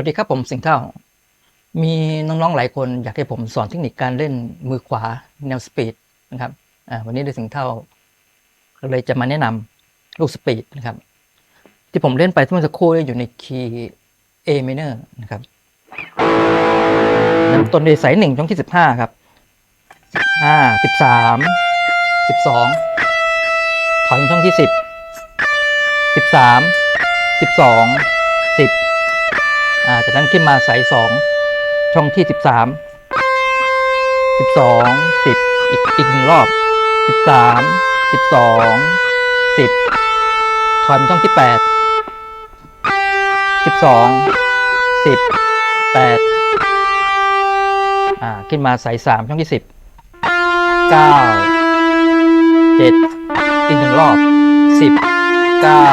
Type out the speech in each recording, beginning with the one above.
วัสดีครับผมสิงห์เท่า มีน้องๆหลายคนอยากให้ผมสอนเทคนิคการเล่นมือขวาแนวสปีดนะครับวันนี้ได้สิงห์เท่าก็เลยจะมาแนะนำลูกสปีดนะครับ ที่ผมเล่นไปเมื่อสักครู่เนี่ยอยู่ในคีย์ A minor นะครับเริ่มต้นด้วยสายหนึ่งช่องที่สิบห้าครับห้าสิบสามสิบสองถอยช่องที่สิบสิบสามสิบสอง จากนั้นขึ้นมาสายสองช่องที่สิบสามสิบสองสิบอีกอีกหนึ่งรอบสิบสามสิบสองสิบถอยมาช่องที่แปดสิบสองสิบแปดอ่าขึ้นมาสายสามช่องที่สิบเก้าเจ็ดอีกหนึ่งรอบสิบเก้า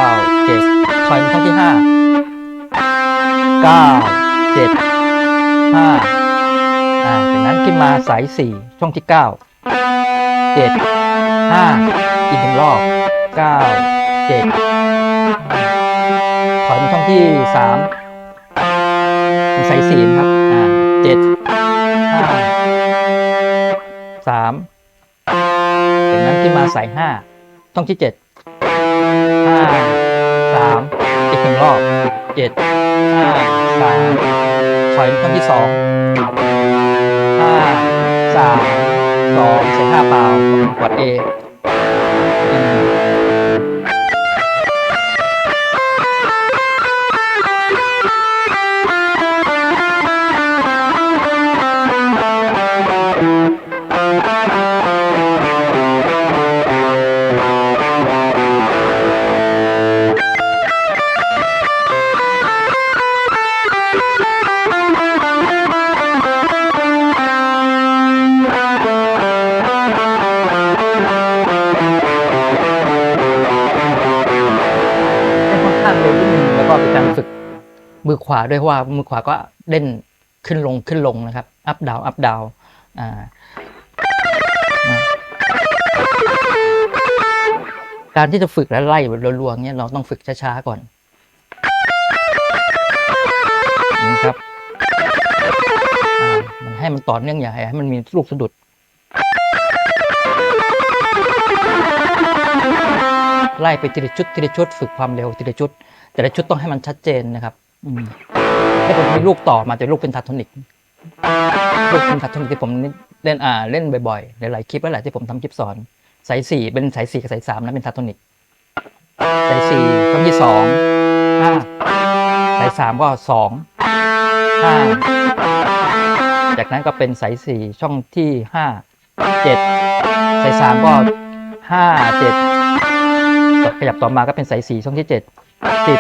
เจ็ดถอยมาช่องที่ห้า เก้าเจ็ดห้าอ่าจากนั้นขึ้นมาสายสี่ช่องที่เก้าเจ็ดห้าอีกหนึ่งรอบเก้าเจ็ดถอยมาช่องที่สามสายสี่ครับอ่าเจ็ดห้าสามจากนั้นขึ้นมาสายห้าช่องที่เจ็ดห้าสาม อีกหนึ่งรอบเจ็ดห้าสามถอยช่องที่สองห้าสามสองใส่ห้าเปล่ากดเอ เร็วนิดนึงแล้วก็เป็นการฝึกมือขวาด้วยเพราะว่ามือขวาก็เล่นขึ้นลงขึ้นลงนะครับอัพดาวอัพดาวอ่านะการที่จะฝึกและไล่แบบรัวๆเงี้ยเราต้องฝึกช้าๆก่อนนะครับอ่ามันให้มันต่อเนื่องอย่าให้มันมีลูกสะดุด ไล่ไปทีละชุดทีละชุดฝึกความเร็วทีละชุด แต่ละชุดต้องให้มันชัดเจนนะครับอืมให้ผมมีลูกต่อมาแต่ลูกเป็นทาโทนิกลูกเป็นทาโทนิกที่ผมเล่นอ่าเล่นบ่อยๆหลายๆคลิปแล้วแหละที่ผมทำคลิปสอนสายสี่เป็นสายสี่กับสายสามนะเป็นทาโทนิกสายสี่ช่องที่สองห้าสายสามก็สองห้าจากนั้นก็เป็นสายสี่ช่องที่ห้าเจ็ดสายสามก็ห้าเจ็ด ขยับต่อมาก็เป็นสายสี่ช่องที่เจ็ดสิบ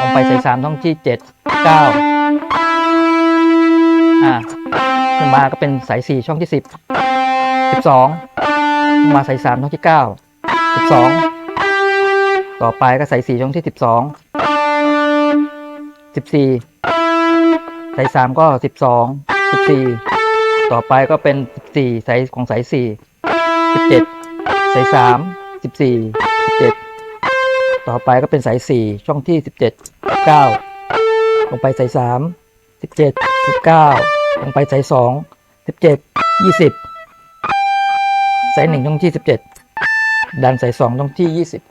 ลงไปสายสามช่องที่เจ็ดเก้าอ่าขึ้นมาก็เป็นสายสี่ช่องที่สิบสิบสองมาสายสามช่องที่เก้าสิบสองต่อไปก็สายสี่ช่องที่สิบสองสิบสี่สายสามก็สิบสองสิบสี่ต่อไปก็เป็นสิบสี่สายของสายสี่สิบเจ็ดสายสาม สิบสี่สิบเจ็ดต่อไปก็เป็นสายสี่ช่องที่สิบเจ็ดเก้าลงไปสายสามสิบเจ็ดสิบเก้าลงไปสายสองสิบเจ็ดยี่สิบสายหนึ่งช่องที่สิบเจ็ดดันสายสองช่องที่ยี่สิบ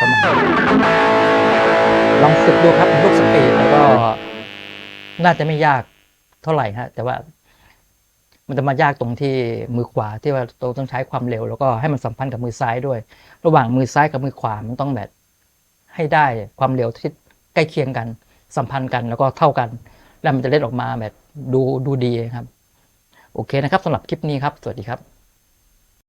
ประมาณ ลองฝึกดูครับเป็นลูกสปีดแล้วก็ น่าจะไม่ยากเท่าไหร่ฮะ แต่ว่ามันจะมายากตรงที่มือขวาที่ว่าเราต้องใช้ความเร็ว แล้วก็ให้มันสัมพันธ์กับมือซ้ายด้วย ระหว่างมือซ้ายกับมือขวามันต้องแบบให้ได้ความเร็วที่ใกล้เคียงกัน สัมพันธ์กันแล้วก็เท่ากัน แล้วมันจะเล่นออกมาแบบดูดูดีครับ โอเคนะครับสำหรับคลิปนี้ครับ สวัสดีครับ